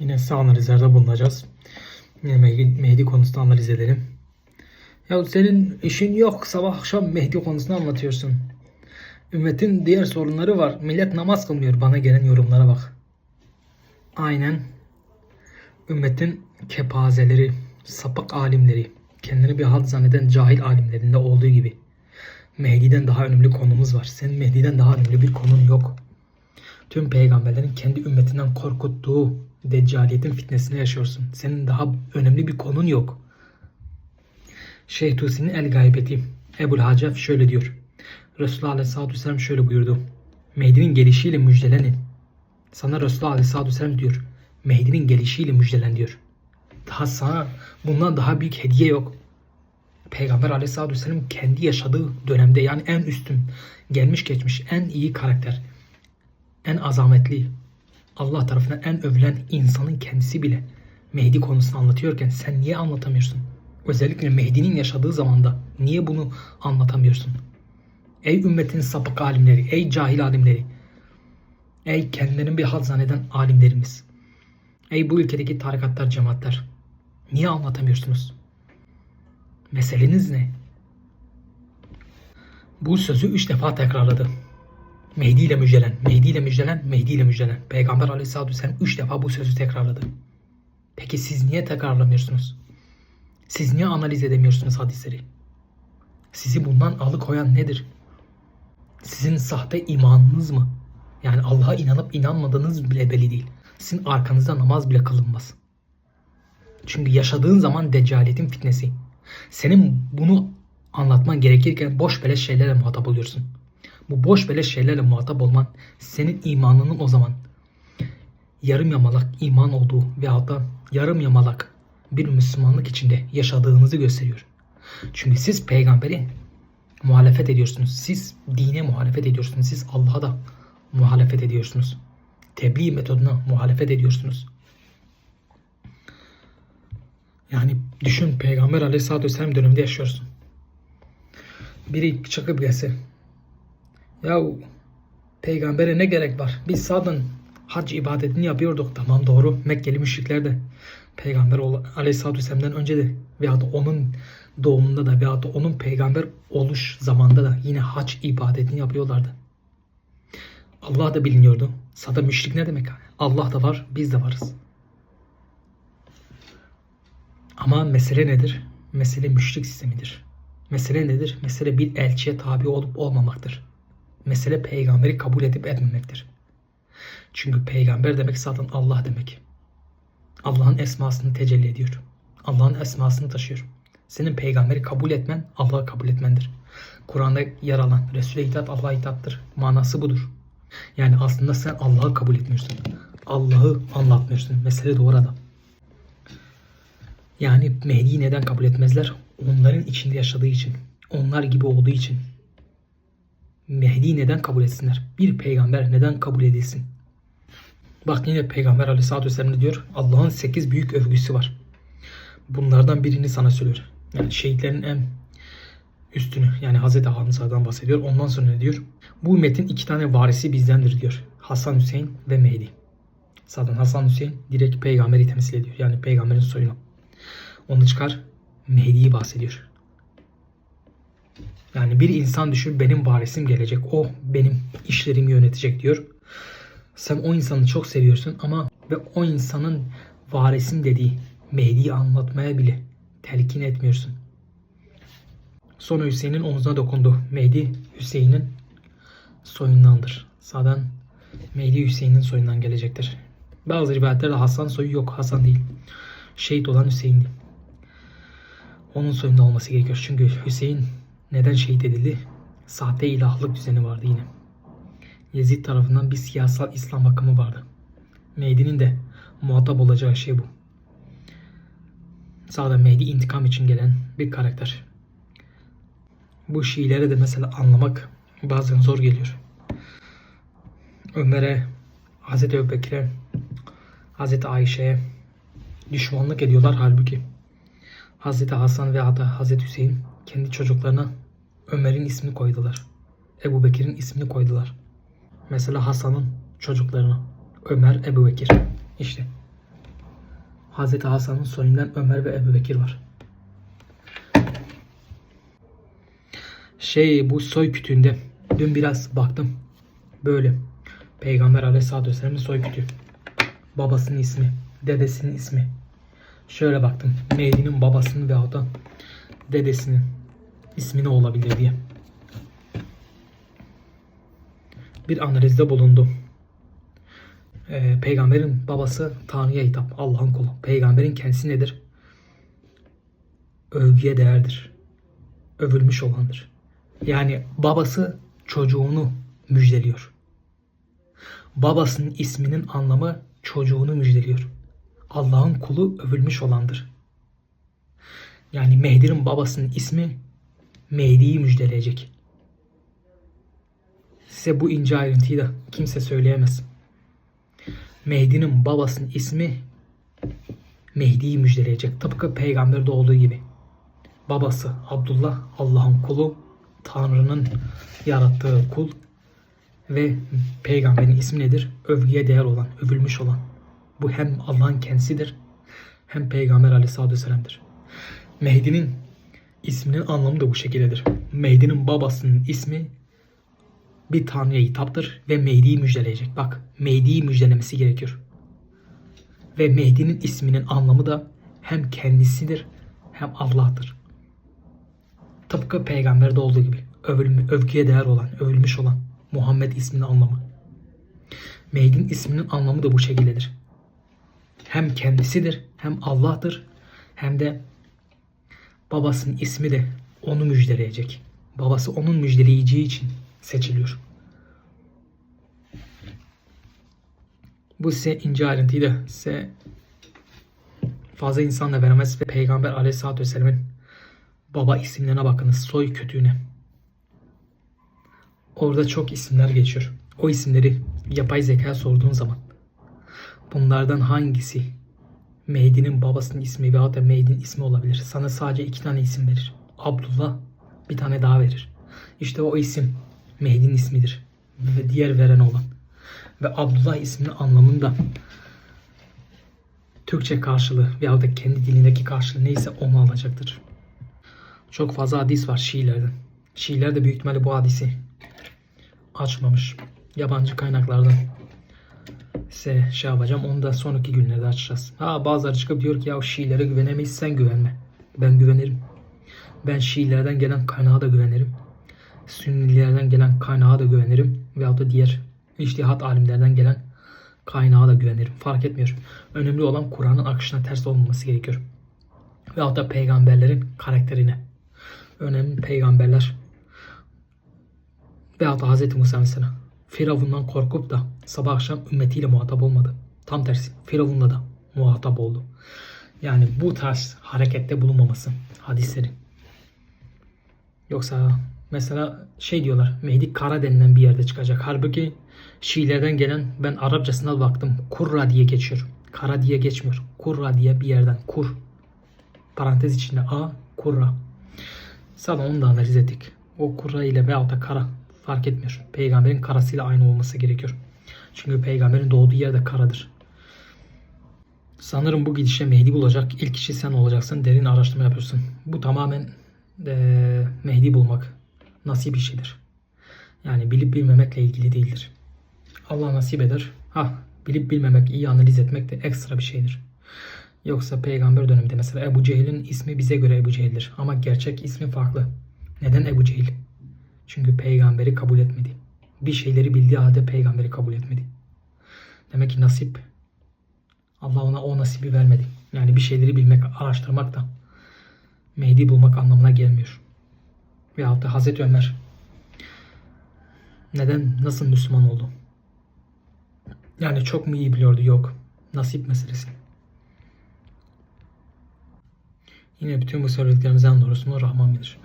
Yine size analizlerde bulunacağız. Yine Mehdi, Mehdi konusunu analiz edelim. Ya senin işin yok. Sabah akşam Mehdi konusunu anlatıyorsun. Ümmetin diğer sorunları var. Millet namaz kılmıyor. Bana gelen yorumlara bak. Aynen. Ümmetin kepazeleri, sapık alimleri, kendini bir halt zanneden cahil alimlerinde olduğu gibi. Mehdi'den daha önemli konumuz var. Senin Mehdi'den daha önemli bir konun yok. Tüm peygamberlerin kendi ümmetinden korkuttuğu deccaliyetin fitnesini yaşıyorsun. Senin daha önemli bir konun yok. Şeyh Tusi'nin el gaybeti. Ebul Hacef şöyle diyor. Resulullah Aleyhisselatü Vesselam şöyle buyurdu. Mehdi'nin gelişiyle müjdelenin. Sana Resulullah Aleyhisselatü Vesselam diyor. Mehdi'nin gelişiyle müjdelen diyor. Daha sana bundan daha büyük hediye yok. Peygamber Aleyhisselatü Vesselam kendi yaşadığı dönemde yani en üstün, gelmiş geçmiş en iyi karakter, en azametli, Allah tarafından en övülen insanın kendisi bile Mehdi konusunu anlatıyorken sen niye anlatamıyorsun? Özellikle Mehdi'nin yaşadığı zamanda niye bunu anlatamıyorsun? Ey ümmetin sapık alimleri, ey cahil alimleri, ey kendilerini bir hal zanneden alimlerimiz, ey bu ülkedeki tarikatlar, cemaatler, niye anlatamıyorsunuz? Meseleniz ne? Bu sözü üç defa tekrarladı. Mehdi ile müjdelen, Mehdi ile müjdelen, Mehdi ile müjdelen. Peygamber aleyhissalatü vesselam üç defa bu sözü tekrarladı. Peki siz niye tekrarlamıyorsunuz? Siz niye analiz edemiyorsunuz hadisleri? Sizi bundan alıkoyan nedir? Sizin sahte imanınız mı? Yani Allah'a inanıp inanmadığınız bile belli değil. Sizin arkanızda namaz bile kılınmaz. Çünkü yaşadığın zaman deccaliyetin fitnesi. Senin bunu anlatman gerekirken boş beleş şeylerle muhatap oluyorsun. Bu boş beleş şeylerle muhatap olman senin imanının o zaman yarım yamalak iman olduğu veyahut da yarım yamalak bir Müslümanlık içinde yaşadığınızı gösteriyor. Çünkü siz peygamberi muhalefet ediyorsunuz. Siz dine muhalefet ediyorsunuz. Siz Allah'a da muhalefet ediyorsunuz. Tebliğ metoduna muhalefet ediyorsunuz. Yani düşün Peygamber Aleyhisselatü Vesselam döneminde yaşıyorsun. Biri çıkıp gelse ya peygambere ne gerek var? Biz zaten hac ibadetini yapıyorduk. Tamam doğru. Mekkeli müşrikler de peygamber aleyhissalatü vesselam'dan önce de veyahut onun doğumunda da veyahut onun peygamber oluş zamanda da yine hac ibadetini yapıyorlardı. Allah da biliniyordu. Zaten müşrik ne demek? Allah da var, biz de varız. Ama mesele nedir? Mesele müşrik sistemidir. Mesele nedir? Mesele bir elçiye tabi olup olmamaktır. Mesele peygamberi kabul edip etmemektir. Çünkü peygamber demek zaten Allah demek. Allah'ın esmasını tecelli ediyor. Allah'ın esmasını taşıyor. Senin peygamberi kabul etmen Allah'ı kabul etmendir. Kur'an'da yer alan Resul'e itaat Allah'a itaattır. Manası budur. Yani aslında sen Allah'ı kabul etmiyorsun. Allah'ı anlatmıyorsun. Mesele de orada. Yani Mehdi'yi neden kabul etmezler? Onların içinde yaşadığı için. Onlar gibi olduğu için. Mehdi'yi neden kabul etsinler? Bir peygamber neden kabul edilsin? Bak yine Peygamber Aleyhisselatü Vesselam diyor? Allah'ın sekiz büyük övgüsü var. Bunlardan birini sana söylüyor. Yani şehitlerin en üstünü yani Hazreti Hamza'dan bahsediyor. Ondan sonra ne diyor? Bu ümmetin iki tane varisi bizdendir diyor. Hasan Hüseyin ve Mehdi. Zaten Hasan Hüseyin direkt peygamberi temsil ediyor. Yani peygamberin soyunu. Onu çıkar Mehdi'yi bahsediyor. Yani bir insan düşün benim varisim gelecek. O benim işlerimi yönetecek diyor. Sen o insanı çok seviyorsun ama ve o insanın varisim dediği Mehdi'yi anlatmaya bile telkin etmiyorsun. Sonra Hüseyin'in omzuna dokundu. Mehdi Hüseyin'in soyundandır. Zaten Mehdi Hüseyin'in soyundan gelecektir. Bazı rivayetlerde Hasan soyu yok. Hasan değil. Şehit olan Hüseyin'di. Onun soyunda olması gerekiyor. Çünkü Hüseyin neden şehit edildi? Sahte ilahlık düzeni vardı yine. Yezid tarafından bir siyasal İslam akımı vardı. Mehdi'nin de muhatap olacağı şey bu. Sağda Mehdi intikam için gelen bir karakter. Bu Şiileri de mesela anlamak bazen zor geliyor. Ömer'e, Hazreti Ebubekir'e, Hazreti Ayşe'ye düşmanlık ediyorlar halbuki. Hazreti Hasan ve hatta Hazreti Hüseyin kendi çocuklarına Ömer'in ismini koydular. Ebu Bekir'in ismini koydular. Mesela Hasan'ın çocuklarına Ömer, Ebu Bekir. İşte Hazreti Hasan'ın soyundan Ömer ve Ebu Bekir var. Şey bu soy kütüğünde dün biraz baktım. Böyle. Peygamber Aleyhisselatü Vesselam'ın soy kütüğü. Babasının ismi. Dedesinin ismi. Şöyle baktım. Mehdi'nin babasının veyahut da dedesinin ismi ne olabilir diye. Bir analizde bulundum. Ee, peygamberin babası Tanrı'ya hitap. Allah'ın kulu. Peygamberin kendisi nedir? Övgüye değerdir. Övülmüş olandır. Yani babası çocuğunu müjdeliyor. Babasının isminin anlamı çocuğunu müjdeliyor. Allah'ın kulu övülmüş olandır. Yani Mehdi'nin babasının ismi Mehdi'yi müjdeleyecek. Size bu ince ayrıntıyı da kimse söyleyemez. Mehdi'nin babasının ismi Mehdi'yi müjdeleyecek. Tıpkı peygamberde olduğu gibi. Babası Abdullah Allah'ın kulu, Tanrı'nın yarattığı kul ve peygamberin ismi nedir? Övgüye değer olan, övülmüş olan. Bu hem Allah'ın kendisidir hem Peygamber Aleyhisselatü Vesselam'dır. Mehdi'nin isminin anlamı da bu şekildedir. Mehdi'nin babasının ismi bir tanrıya hitaptır ve Mehdi'yi müjdeleyecek. Bak Mehdi'yi müjdelemesi gerekiyor. Ve Mehdi'nin isminin anlamı da hem kendisidir hem Allah'tır. Tıpkı peygamberde olduğu gibi övülme, övgüye değer olan, övülmüş olan Muhammed isminin anlamı. Mehdi'nin isminin anlamı da bu şekildedir. Hem kendisidir hem Allah'tır hem de babasının ismi de onu müjdeleyecek. Babası onun müjdeleyeceği için seçiliyor. Bu size ince ayrıntıyı da size fazla insanla veremez ve Peygamber Aleyhisselatü Vesselam'ın baba isimlerine bakınız. Soy kötüğüne. Orada çok isimler geçiyor. O isimleri yapay zeka sorduğun zaman bunlardan hangisi Mehdi'nin babasının ismi veya da Mehdi'nin ismi olabilir. Sana sadece iki tane isim verir. Abdullah bir tane daha verir. İşte o isim Mehdi'nin ismidir. Ve diğer veren olan. Ve Abdullah isminin anlamında Türkçe karşılığı veya da kendi dilindeki karşılığı neyse onu alacaktır. Çok fazla hadis var Şiilerden. Şiiler de büyük ihtimalle bu hadisi açmamış. Yabancı kaynaklardan size şey yapacağım. Onu da sonraki günlerde açacağız. Ha bazıları çıkıp diyor ki ya Şiilere güvenemeyiz sen güvenme. Ben güvenirim. Ben Şiilerden gelen kaynağa da güvenirim. Sünnilerden gelen kaynağa da güvenirim. Veyahut da diğer içtihat alimlerden gelen kaynağa da güvenirim. Fark etmiyor. Önemli olan Kur'an'ın akışına ters olmaması gerekiyor. Veyahut da peygamberlerin karakterine. Önemli peygamberler veyahut da Hz. Musa mesela Firavundan korkup da sabah akşam ümmetiyle muhatap olmadı. Tam tersi Firavun'la da muhatap oldu. Yani bu tarz harekette bulunmaması hadisleri. Yoksa mesela şey diyorlar Mehdi Kara denilen bir yerde çıkacak. Halbuki Şiilerden gelen ben Arapçasına baktım. Kurra diye geçiyor. Kara diye geçmiyor. Kurra diye bir yerden. Kur. Parantez içinde A. Kurra. Sana onu da analiz ettik. O kurra ile veyahut da kara fark etmiyor. Peygamberin karasıyla aynı olması gerekiyor. Çünkü peygamberin doğduğu yer de karadır. Sanırım bu gidişle Mehdi bulacak. İlk kişi sen olacaksın. Derin araştırma yapıyorsun. Bu tamamen e, Mehdi bulmak nasip bir şeydir. Yani bilip bilmemekle ilgili değildir. Allah nasip eder. Ha bilip bilmemek, iyi analiz etmek de ekstra bir şeydir. Yoksa peygamber döneminde mesela Ebu Cehil'in ismi bize göre Ebu Cehil'dir. Ama gerçek ismi farklı. Neden Ebu Cehil? Çünkü peygamberi kabul etmedi. Bir şeyleri bildiği halde peygamberi kabul etmedi. Demek ki nasip Allah ona o nasibi vermedi. Yani bir şeyleri bilmek, araştırmak da Mehdi bulmak anlamına gelmiyor. Veyahut da Hazreti Ömer neden, nasıl Müslüman oldu? Yani çok mu iyi biliyordu? Yok. Nasip meselesi. Yine bütün bu söylediklerimizden doğrusunu Rahman bilir.